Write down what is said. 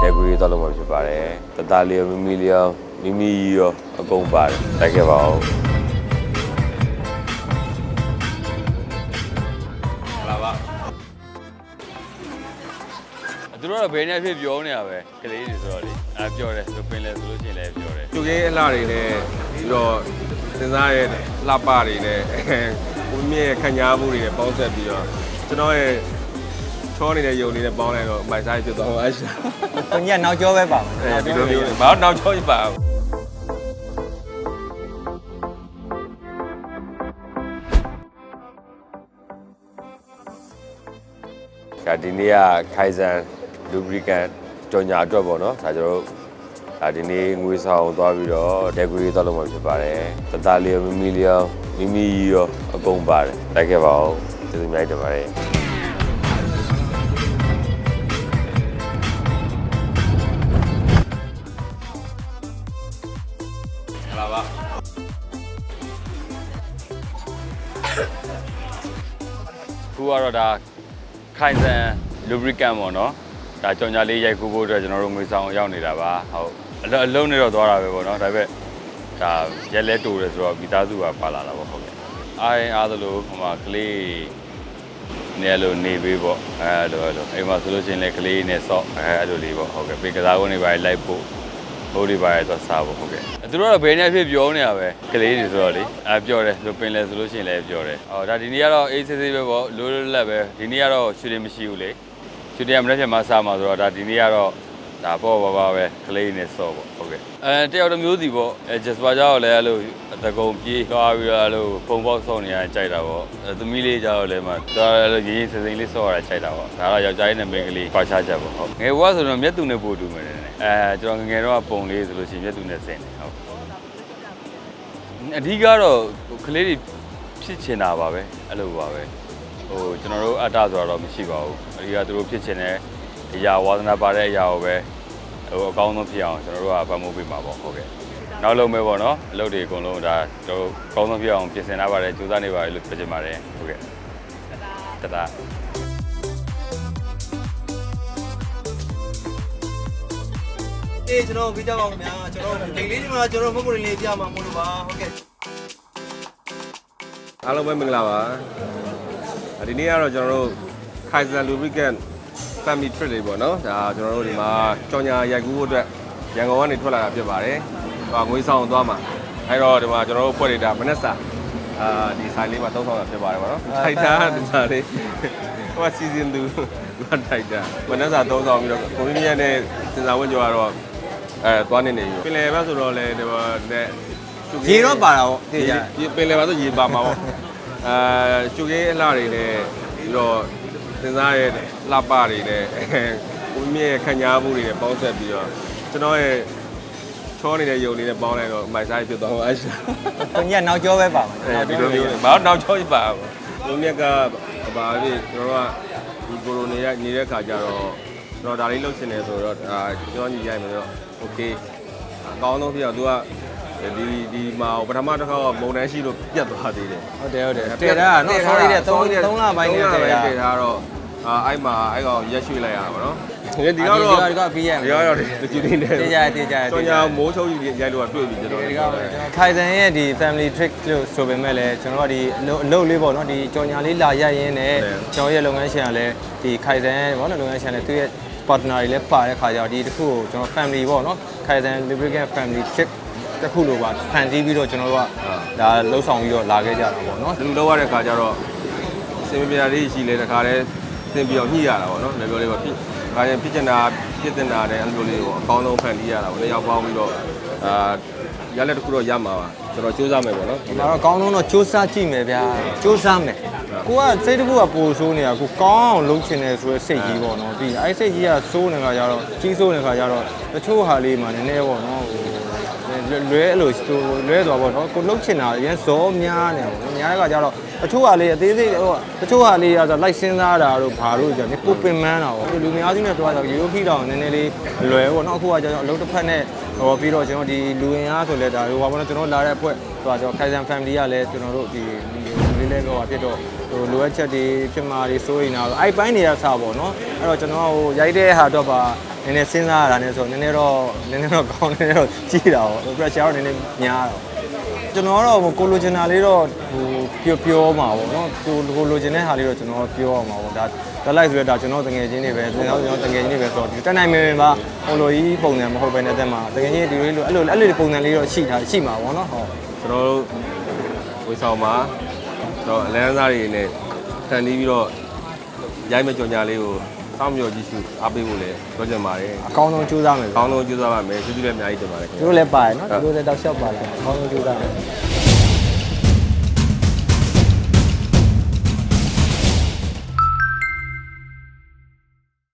လက်ကွေးတော့လုံးမှာဖြစ်ပါတယ်တသားလေးရောမီမီလေးရောမီမီရောအကုန်ပါတယ်တိုက်ခဲ့ပါဦးလာပါသူတို့ကဘယ်နေဖြစ်ပြောနေရပဲကလေးတွေဆိုတော့လေအဲပြောတယ်သူပင်လဲဆိုလို့ရှိရင်လည်းပြောတယ်ကျုပ်ကြီးအလှတွေနဲ့ပြီးတော့စဉ်းစားရဲ့လှပတွေနဲ့ဦးမြင့်ရဲ့ခံညာမှုတွေနဲ့ပေါင်းဆက်ပြီးတော့ကျွန်တော်ရဲ့ ချောနေတဲ့ယုံလေးနဲ့ပေါင်းလိုက်တော့မိုက်ဆိုင်ဖြစ်သွားမှာအရှာကိုကြီးကနောက်ကျောပဲပါမယ်အဲဒီလိုမျိုးဘာလို့နောက်ချောပါအောင်ဒါဒီနေ့ကခိုင်ဆန်လူဘရီကန်ကြော်ညာအတွက်ပေါ့နော်ဒါကျွန်တော်တို့ဒါဒီနေ့ငွေဆောင်သွားပြီးတော့ဒက်ဂရီတော့လုံးမှာဖြစ်ပါတယ်တသားလေးရောမီမီလေးရောမီမီရောအကုန်ပါတယ်တိုက်ခဲ့ပါဦးကျေးဇူးများတင်ပါတယ် လာပါခုကတော့ဒါခိုင်ဆန် lubricant ပေါ့နော်ဒါကြောင်ညာလေးရိုက်ကူးဖို့အတွက်ကျွန်တော်တို့ငွေဆောင်ရောက်နေတာပါဟုတ်အလုံးအလုံးနဲ့တော့သွားတာပဲပေါ့နော်ဒါပေမဲ့ဒါရက်လဲတူတယ်ဆိုတော့မိသားစုကပါလာတာပေါ့ဟုတ်ကဲ့အားရင်အားသလိုဟိုမှာကလေးနေလို့နေပေးပေါ့အဲလိုအဲ့လိုအိမ်မှာဆိုလို့ရှိရင်လည်းကလေးနဲ့ဆော့အဲအဲ့လိုလေးပေါ့ဟုတ်ကဲ့ပေကစားကုန်းတွေပါလိုက်ဖို့ ဟိုဒီပါရတော့စားဖို့ဟုတ်ကဲ့သူတို့ကဘယ်နေဖြစ်ပြောနေရပဲကလေးတွေဆိုတော့လေအဲပြောတယ်သူပင်လဲဆိုလို့ရှိရင်လည်းပြောတယ်ဟောဒါဒီနေ့ကတော့အေးဆေးဆေးပဲပေါ့လိုလိုလက်ပဲဒီနေ့ကတော့ရွှေတွေမရှိဘူးလေရွှေတွေကမနေ့ကမှစားမှာဆိုတော့ဒါဒီနေ့ကတော့ ဒါပေါ့ပါပါပဲကလေးနဲ့စော့ပေါ့ဟုတ်ကဲ့အဲတယောက်တစ်မျိုးစီပေါ့အဲဂျက်စပါကြောက်လည်းအဲ့လိုတကုံပြေးသွားပြီးတော့အဲ့လိုပုံပေါက်ဆော့နေရကြိုက်တာပေါ့အဲသမီးလေးကြောက်လည်းမှသွားအဲ့လိုရင်းရင်းစင်စင်လေးဆော့ရတာကြိုက်တာပေါ့ဒါတော့ယောက်ျားလေးနဲ့မိန်းကလေးပါချချက်ပေါ့ဟုတ်ငယ်ဘွားဆိုတော့မျက်သူနဲ့ပို့တူမယ်နဲ့အဲကျွန်တော်ငယ်ငယ်တော့ပုံလေးဆိုလို့ရှိရင်မျက်သူနဲ့ဆင်တယ်ဟုတ်အဓိကတော့ကလေးတွေဖြစ်ချင်တာပါပဲအဲ့လိုပါပဲဟိုကျွန်တော်တို့အတ္တဆိုတာတော့မရှိပါဘူးအဓိကသူတို့ဖြစ်ချင်တဲ့အရာဝါသနာပါတဲ့အရာကိုပဲ ဟိုအကောင်းဆုံးဖြစ်အောင်ကျွန်တော်တို့ကပံ့ပိုးပေးမှာပေါ့ဟုတ်ကဲ့နောက်လုံးပဲပေါ့နော်အလုပ်တွေအကုန်လုံးဒါကျွန်တော်တို့အကောင်းဆုံးဖြစ်အောင်ပြင်ဆင်ထားပါတယ်ကြိုးစားနေပါတယ်လို့ပြောချင်ပါတယ်ဟုတ်ကဲ့တတာအေးကျွန်တော်ပြကြပါဦးခင်ဗျာကျွန်တော်ဒိတ်လေးဒီမှာကျွန်တော်မဟုတ်ကိုလေးပြမှာမလို့ပါဟုတ်ကဲ့အားလုံးပဲမင်္ဂလာပါဒီနေ့ကတော့ကျွန်တော်တို့ခိုင်ဆန်လူဘရီကန် family trip လေးပေါ့နော်ဒါကျွန်တော်တို့ဒီမှာကြောင်ညာရိုက်ကူးဖို့အတွက်ရန်ကုန်ကနေထွက်လာတာဖြစ်ပါတယ်ဟိုငွေဆောင်သွားမှာအဲတော့ဒီမှာကျွန်တော်တို့ဖွဲ့နေတာမနက်စာအာဒီဆိုင်လေးမှာသုံးဆောင်တာဖြစ်ပါတယ်ပေါ့နော်ထိုက်တာဒီစားလေးဟိုစီစဉ်သူကထိုက်တာမနက်စာသုံးဆောင်ပြီးတော့ကိုမင်းမြတ်နဲ့စင်စာဝတ်ကျော်ကတော့အဲသွားနေနေပြီပင်လယ်ဘက်ဆိုတော့လေဒီမှာနဲ့ရေတော့ပါတာပေါ့သိကြရေပင်လယ်မှာဆိုရေပါမှာပေါ့အဲကျုပ်ရဲ့အလှတွေနဲ့ပြီးတော့ သင်စားရတဲ့လှပတွေနဲ့ကိုမြင့်ရဲ့ခံညာမှုတွေနဲ့ပေါင်းဆက်ပြီးတော့ကျွန်တော်ရဲ့ချောနေတဲ့ယုံလေးနဲ့ပေါင်းလိုက်တော့မိုက်စားဖြစ်သွားမှာအရှင်။ကိုကြီးကနောက်ကျောပဲပါမှာ။အဲဒီလိုမျိုးဘာလို့နောက်ကျောပါဘူး။ကိုမြင့်ကဘာဖြစ်ကျွန်တော်ကဒီကိုရိုနေရနေတဲ့ခါကျတော့ကျွန်တော်ဒါလေးလုပ်ချင်တယ်ဆိုတော့အာကျွန်တော်ညီရိုက်မယ်ဆိုတော့ okay အကောင်းဆုံးဖြစ်တော့ तू က ဒီဒီမှာပထမတစ်ခါကမုံတန်းရှိလို့ပြတ်သွားသေးတယ်ဟုတ်တယ်ဟုတ်တယ်တည်တာနော် sorry တဲ့3 3လပိုင်းနဲ့တည်တာတည်ထားတော့အာအဲ့မှာအဲ့ကောင်ရက်ရွှေ့လိုက်ရတာပေါ့နော်ဒီဒီကတော့ကတော့ဒီကပြီးရမယ်ဒီကတော့ဒီကြည့်နေတယ်တည်ကြတည်ကြကျွန်တော်မိုးချုပ်ကြီးရိုက်လို့တွေ့ပြီကျွန်တော်ဒီကခိုင်ဆန်ရဲ့ဒီ family trick လို့ဆိုပေမဲ့လည်းကျွန်တော်တို့ကဒီအလုပ်အလုပ်လေးပေါ့နော်ဒီကြော်ညာလေးလာရိုက်ရင်းနဲ့ကျွန်တော်ရဲ့လုပ်ငန်းရှင်ကလည်းဒီခိုင်ဆန်ရဲ့ပေါ့နော်လုပ်ငန်းရှင်ကလည်းသူ့ရဲ့ partner တွေလည်းပါတဲ့ခါကျတော့ဒီတစ်ခုကိုကျွန်တော် family ပေါ့နော်ခိုင်ဆန် lubricant family trick တစ်ခုလိုပါဖန်တီးပြီးတော့ကျွန်တော်တို့ကဒါလှုပ်ဆောင်ပြီးတော့လာခဲ့ကြတာပေါ့နော်ဒီလိုလောက်ရတဲ့ခါကျတော့စင်မပြာလေးရှိလေတခါတည်းစင်ပြီးတော့ညှိရတာပေါ့နော်လေပြောလေးပေါ့ဖြစ်ခါရင်ဖြစ်ချင်တာဖြစ်တင်တာတဲ့အဲ့လိုလေးကိုအကောင်းဆုံးဖန်တီးရတာပေါ့လေရောက်ပေါင်းပြီးတော့အာရလက်တစ်ခုတော့ရမှာပါကျွန်တော်စူးစမ်းမယ်ပေါ့နော်ဒီမှာတော့ကောင်းလုံးတော့စူးစမ်းကြည့်မယ်ဗျာစူးစမ်းမယ်ကိုကစိတ်တစ်ခုကပိုဆိုးနေတာကိုကောင်းအောင်လုပ်ချင်တယ်ဆိုတဲ့စိတ်ကြီးပေါ့နော်ပြီးအဲ့စိတ်ကြီးကစိုးနေတာကြတော့ကြီးစိုးနေတာကြတော့တချို့ဟာလေးမှနည်းနည်းပေါ့နော်ဟို လွဲအဲ့လိုလွဲသွားပေါ့နော်ကိုလှုပ်ချင်တာအရင်ဇောများနေပေါ့နော်များတဲ့ကကြတော့ တချို့ဟာလေးအသေးသေးဟိုတချို့ဟာလေးကဆိုလိုက်စဉ်းစားတာတို့ဘာလို့ကြနေကိုပင်မန်းတာပေါ့လူများစုနဲ့တွားတော့ရိုးဖိတော့နည်းနည်းလေးလွယ်ပေါ့နော်အခုကကျတော့အလုပ်တစ်ဖက်နဲ့ဟောပြီးတော့ကျွန်တော်ဒီလူဝင်အားဆိုလဲဒါဟိုပါပေါ့နော်ကျွန်တော်လာတဲ့အဖွဲ့ဟိုကျွန်တော်ခိုင်ဆန် family ကလည်းကျွန်တော်တို့ဒီလေးလေးတော့ဖြစ်တော့ဟိုလိုအပ်ချက်တွေဖြစ်မှာတွေစိုးရင်တော့အဲ့ပိုင်းတွေကစပါပေါ့နော်အဲ့တော့ကျွန်တော်ဟိုရိုက်တဲ့ဟာတော့ပါဟနည်းနည်းစဉ်းစားရတာနဲ့ဆိုနည်းနည်းတော့နည်းနည်းတော့ကောင်းနည်းနည်းတော့ကြီးတာပေါ့ pressure တော့နည်းနည်းများတော့ကျွန်တော်ကတော့ကိုလိုချင်တာလေးတော့ဟို ပြောပြောမှာပေါ့နော်ကိုကိုလိုချင်တဲ့ဟာလေးတော့ကျွန်တော်ပြောအောင်ပါပေါ့ဒါဒါလိုက်ဆိုတော့ဒါကျွန်တော်တငယ်ချင်းတွေပဲကျွန်တော်ကျွန်တော်တငယ်ချင်းတွေပဲဆိုတော့ဒီတက်နိုင်မင်းပါဟိုလိုကြီးပုံစံမဟုတ်ဘဲနဲ့တက်မှာတကယ်ကြီးဒီလိုလိုအဲ့လိုအဲ့လိုပုံစံလေးတော့ရှိတာရှိမှာပေါ့နော်ဟုတ်ကျွန်တော်တို့ဝေဆောင်မှာကျွန်တော်အလန်းစားတွေနဲ့တန်တီးပြီးတော့ရိုက်မဲ့ကြော်ညာလေးကိုစောင့်မျှော်ကြည့်ရှုအားပေးဖို့လည်းပြောချင်ပါတယ်အကောင်းဆုံးကြိုးစားမယ်အကောင်းဆုံးကြိုးစားပါမယ်ကျေးဇူးလည်းအများကြီးတင်ပါတယ်ခင်သူဗျာတို့လည်းပါတယ်နော်သူတို့လည်းတောက်လျှောက်ပါလာအကောင်းဆုံးကြိုးစားမယ်